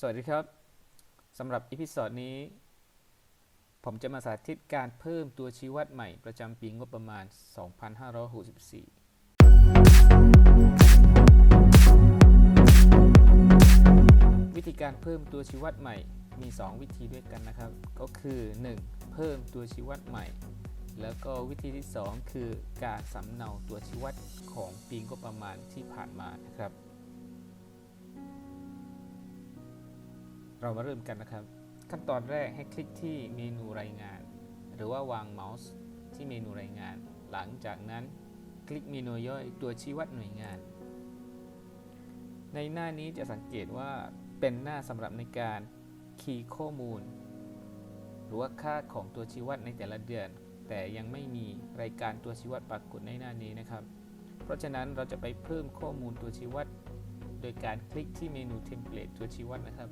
สวัสดีครับสำหรับอีพิโซดนี้ ผมจะมาสาธิตการเพิ่มตัวชี้วัดใหม่ประจำปีงบประมาณ 2564วิธีการเพิ่มตัวชี้วัดใหม่มี 2 วิธีด้วยกันนะครับ ก็คือ 1. เพิ่มตัวชี้วัดใหม่ แล้วก็วิธีที่ 2 คือการสำเนาตัวชี้วัดของปีงบประมาณที่ผ่านมานะครับ เรามาเริ่มกันนะครับ ขั้นตอนแรกให้คลิกที่เมนูรายงาน หรือว่าวางเมาส์ที่เมนูรายงาน หลังจากนั้นคลิกเมนูย่อยตัวชี้วัดหน่วยงาน ในหน้านี้จะสังเกตว่าเป็นหน้าสำหรับในการคีย์ข้อมูล หรือว่าค่าของตัวชี้วัดในแต่ละเดือน แต่ยังไม่มีรายการตัวชี้วัดปรากฏในหน้านี้นะครับ เพราะฉะนั้นเราจะไปเพิ่มข้อมูลตัวชี้วัด โดยการคลิกที่เมนูเทมเพลตตัวชี้วัดนะครับ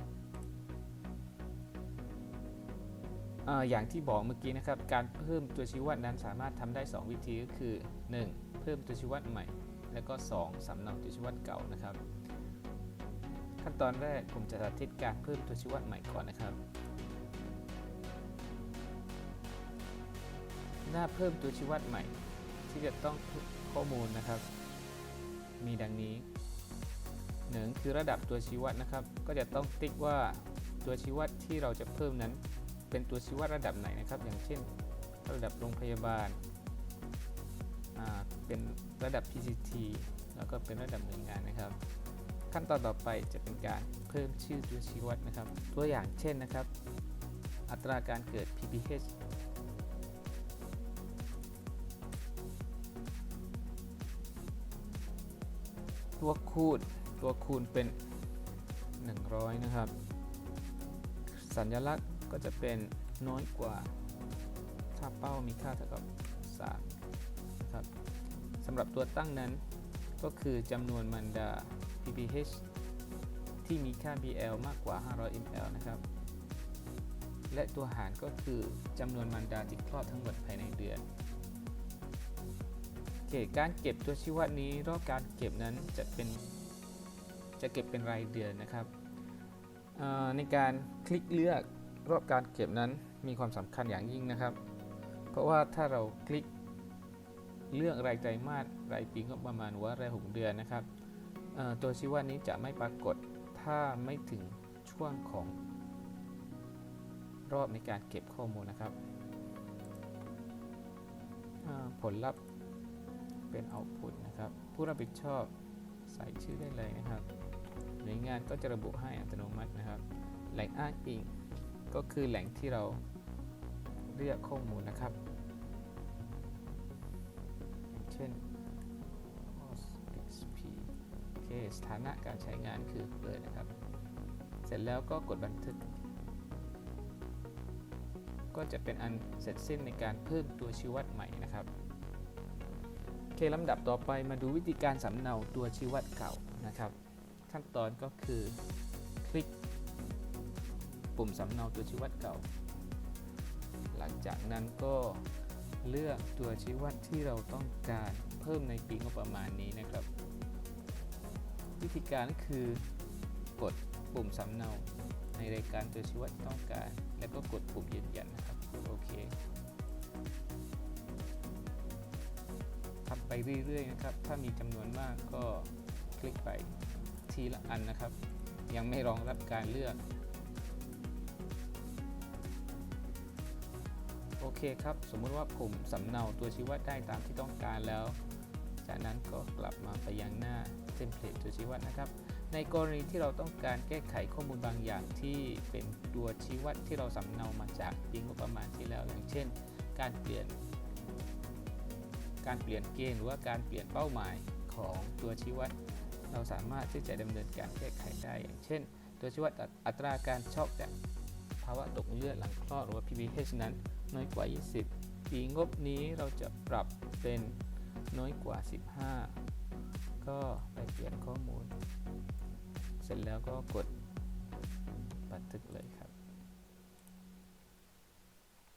อย่างที่บอกเมื่อกี้นะครับ การเพิ่มตัวชี้วัดนั้นสามารถทำได้ 2 วิธีก็คือ 1. เพิ่มตัวชี้วัดใหม่ แล้วก็ 2. สำเนาตัวชี้วัดเก่านะครับ ขั้นตอนแรกผมจะสาธิตการเพิ่มตัวชี้วัดใหม่ก่อนนะครับ หน้าเพิ่มตัวชี้วัดใหม่ ที่จะต้องข้อมูลนะครับ มีดังนี้หนึ่งคือระดับตัวชี้วัดนะครับ ก็จะต้องติ๊กว่าตัวชี้วัดที่เราจะเพิ่มนั้น เป็นตัวชี้วัดระดับไหนนะครับ อย่างเช่น ระดับโรงพยาบาล เป็นระดับ PCT แล้วก็เป็นระดับหน่วยงานนะครับ ขั้นตอนต่อไปจะเป็นการเพิ่มชื่อตัวชี้วัดนะครับ ตัวอย่างเช่นนะครับ อัตราการเกิด PPH ตัวคูณตัวคูณเป็น 100 นะครับ สัญลักษณ์ ก็จะเป็นน้อยกว่าถ้าเป้ามีค่าเท่ากับ3ครับสำหรับตัวตั้งนั้นก็คือจำนวนมันดา pph ที่มีค่า bl มากกว่า 500 ml นะครับ และตัวหารก็คือจำนวนมันดาที่คลอดทั้งหมดภายในเดือนเกตการเก็บตัวชี้วัดนี้รอบการเก็บนั้นจะเป็นจะเก็บเป็นรายเดือนนะครับในการคลิกเลือก รอบการเก็บนั้นมีความสำคัญอย่างยิ่งนะครับ เพราะว่าถ้าเราคลิกเลือกรายไตรมาสรายปีงบประมาณว่ารายหกเดือนนะครับตัวชี้วัดนี้จะไม่ปรากฏถ้าไม่ถึงช่วงของรอบในการเก็บข้อมูลนะครับ ผลลัพธ์เป็น output นะครับ ผู้รับผิดชอบใส่ชื่อได้เลยนะครับ หน่วยงานก็จะระบุให้อัตโนมัตินะครับ แหล่งอ้างอิง ก็คือแหล่งที่เราเรียกข้อมูลนะครับ เช่น XP โอเคสถานะการใช้งานคือเปิดนะครับ เสร็จแล้วก็กดบันทึก ก็จะเป็นอันเสร็จสิ้นในการเพิ่มตัวชี้วัดใหม่นะครับโอเคลำดับต่อไปมาดูวิธีการสำเนาตัวชี้วัดเก่านะครับ ขั้นตอนก็คือคลิก ปุ่มสำเนาตัวชี้วัดเก่า หลังจากนั้นก็เลือกตัวชี้วัดที่เราต้องการเพิ่มในปีงบประมาณนี้นะครับ วิธีการคือกดปุ่มสำเนาในรายการตัวชี้วัดต้องการ แล้วก็กดปุ่มยืนยันนะครับโอเคทำไปเรื่อยๆนะครับ ถ้ามีจำนวนมากก็คลิกไปทีละอันนะครับ ยังไม่รองรับการเลือก เคครับ สมมุติว่าผมสำเนาตัวชี้วัดได้ตามที่ต้องการแล้ว จากนั้นก็กลับมาไปยังหน้าเทมเพลตตัวชี้วัดนะครับ ในกรณีที่เราต้องการแก้ไขข้อมูลบางอย่างที่เป็นตัวชี้วัดที่เราสำเนามาจากปีงบประมาณที่แล้ว อย่างเช่น การเปลี่ยน การเปลี่ยนเกณฑ์หรือว่าการเปลี่ยนเป้าหมายของตัวชี้วัด เราสามารถที่จะดำเนินการแก้ไขได้ อย่างเช่น ตัวชี้วัดอัตราการช็อกจากภาวะตกเลือดหลังคลอดหรือว่า PVH นั้น น้อยกว่า 20 ปีงบนี้เราจะปรับเป็นน้อยกว่า 15 ก็ไปเปลี่ยนข้อมูล เสร็จแล้วก็กดบันทึกเลยครับ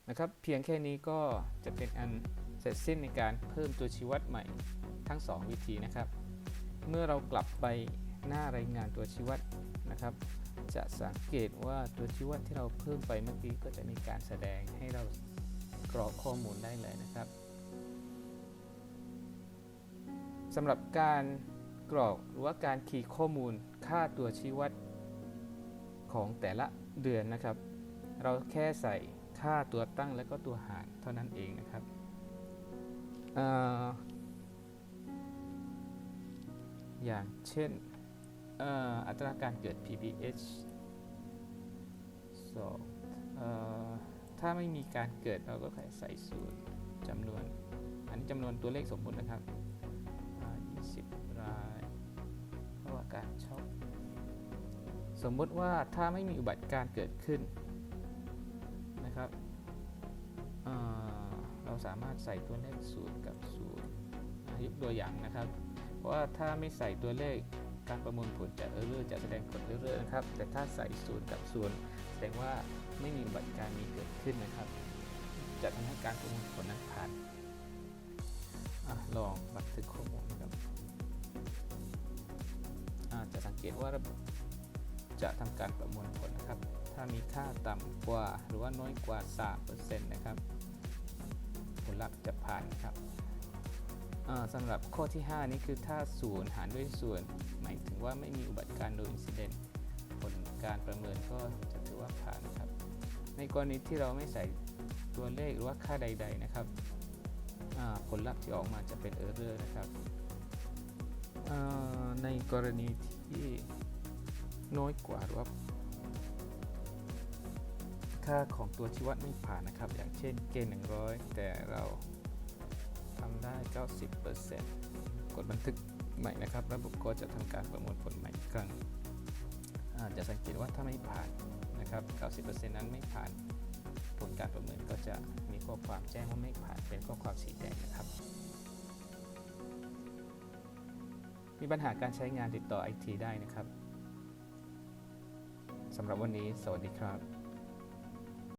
นะครับ เพียงแค่นี้ก็จะเป็นอันเสร็จสิ้นในการเพิ่มตัวชี้วัดใหม่ทั้ง 2 วิธีนะครับ เมื่อเรากลับไปหน้ารายงานตัวชี้วัดนะครับ จะสังเกตว่าตัวชี้วัดที่เราเพิ่มไปเมื่อกี้ก็จะมีการแสดงให้เรากรอกข้อมูลได้เลยนะครับสำหรับการกรอกหรือว่าการคีย์ข้อมูลค่าตัวชี้วัดของแต่ละเดือนนะครับ เราแค่ใส่ค่าตัวตั้งและก็ตัวหารเท่านั้นเองนะครับออย่างเช่น อัตราการเกิด PPH 2เอ่อถ้าไม่มีการเกิดเราก็ใส่สูตรจำนวน อันนี้จำนวนตัวเลขสมมุตินะครับอ่า20 รายเพราะว่าการช็อปสมมุติว่าถ้าไม่มีอุบัติการ์เกิดขึ้นนะครับเเราสามารถใส่ตัวเลขศูนย์กับศูนย์ยกตัวอย่างนะครับ เพราะว่าถ้าไม่ใส่ตัวเลข การประมวลผลจะเออร์จะแสดงผลเออร์นะครับ แต่ถ้าใส่ศูนย์กับศูนย์แสดงว่าไม่มีอุบัติการณ์มีเกิดขึ้นนะครับ จะทำให้การประมวลผลนั้นผ่านอลองบันทึกข้อมูลนะครับจะสังเกตว่าระบบจะทำการประมวลผลนะครับ ถ้ามีค่าต่ำกว่าหรือว่าน้อยกว่า 3%นะครับ ผลลัพธ์จะผ่านนะครับ สำหรับข้อที่ 5 นี้คือถ้าศูนย์หารด้วยส่วนหมายถึงว่าไม่มีอุบัติการณ์โดยอินซิเดนต์ผลการประเมินก็จะถือว่าผ่านนะครับ ในกรณีที่เราไม่ใส่ตัวเลขหรือว่าค่าใด ๆนะครับผลลัพธ์ที่ออกมาจะเป็นเออร์เรอร์นะครับในกรณีที่น้อยกว่าหรือว่าค่าของตัวชี้วัดไม่ผ่านนะครับ อย่างเช่นเกณฑ์100 แต่เรา 90%กดบันทึกใหม่นะครับ ระบบก็จะทำการประมวลผลใหม่อีกครั้งจะสังเกตว่าถ้าไม่ผ่านนะครับ 90%นั้นไม่ผ่านผลการประเมินก็จะมีข้อความแจ้งว่าไม่ผ่านเป็นข้อความสีแดงนะครับ มีปัญหาการใช้งานติดต่อไอทีได้นะครับสำหรับวันนี้ สวัสดีครับ